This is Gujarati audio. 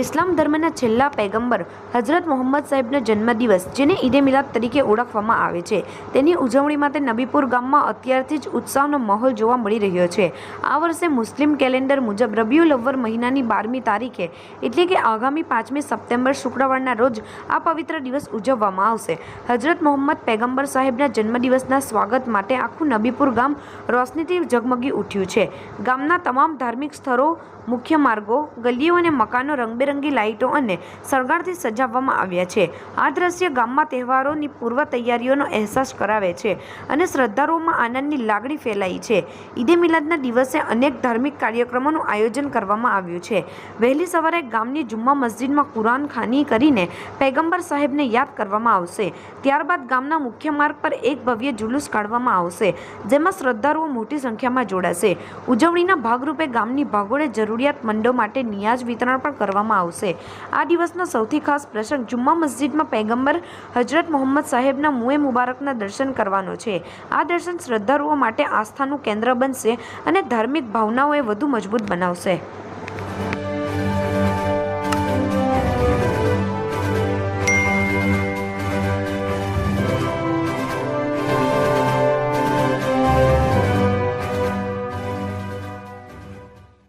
ઇસ્લામ ધર્મના છેલ્લા પૈગંબર હઝરત મોહમ્મદ સાહેબનો જન્મદિવસ, જેને ઈદે મિલાદ તરીકે ઓળખવામાં આવે છે. તેની ઉજવણી માટે નબીપુર ગામમાં અત્યારથી જ ઉત્સાહનો માહોલ જોવા મળી રહ્યો છે. આ વર્ષે મુસ્લિમ કેલેન્ડર મુજબ રબિયુલ અવ્વર મહિનાની બારમી તારીખે, એટલે કે આગામી પાંચમી સપ્ટેમ્બર શુક્રવારના રોજ આ પવિત્ર દિવસ ઉજવવામાં આવશે. હઝરત મોહમ્મદ પૈગંબર સાહેબના જન્મદિવસના સ્વાગત માટે આખું નબીપુર ગામ રોશનીથી ઝગમગી ઉઠ્યું છે. ગામના તમામ ધાર્મિક સ્થળો, મુખ્ય માર્ગો, ગલીઓ અને મકાનો રંગબેરંગી લાઇટો અને શણગારથી સજાવવામાં આવ્યા છે. આ દ્રશ્ય ગામમાં તહેવારોની પૂર્વ તૈયારીઓનો અહેસાસ કરાવે છે અને શ્રદ્ધાળુઓમાં આનંદની લાગણી ફેલાઈ છે. ઈદે મિલાદના દિવસે અનેક ધાર્મિક કાર્યક્રમોનું આયોજન કરવામાં આવ્યું છે. વહેલી સવારે ગામની જુમ્મા મસ્જિદમાં કુરાન ખાની કરીને પૈગંબર સાહેબને યાદ કરવામાં આવશે. ત્યારબાદ ગામના મુખ્ય માર્ગ પર એક ભવ્ય જુલુસ કાઢવામાં આવશે, જેમાં શ્રદ્ધાળુઓ મોટી સંખ્યામાં જોડાશે. ઉજવણીના ભાગરૂપે ગામની ભાગોળે જરૂરિયાતમંદો માટે નિયાજ વિતરણ પણ કરવામાં આવશે. આ દિવસનો સૌથી ખાસ પ્રસંગ જુમ્મા મસ્જિદમાં પૈગંબર હજરત મોહમ્મદ સાહેબના મુએ મુબારકના દર્શન કરવાનો છે. આ દર્શન શ્રદ્ધાળુઓ માટે આસ્થાનું કેન્દ્ર બનશે અને ધાર્મિક ભાવનાઓએ વધુ મજબૂત બનાવશે.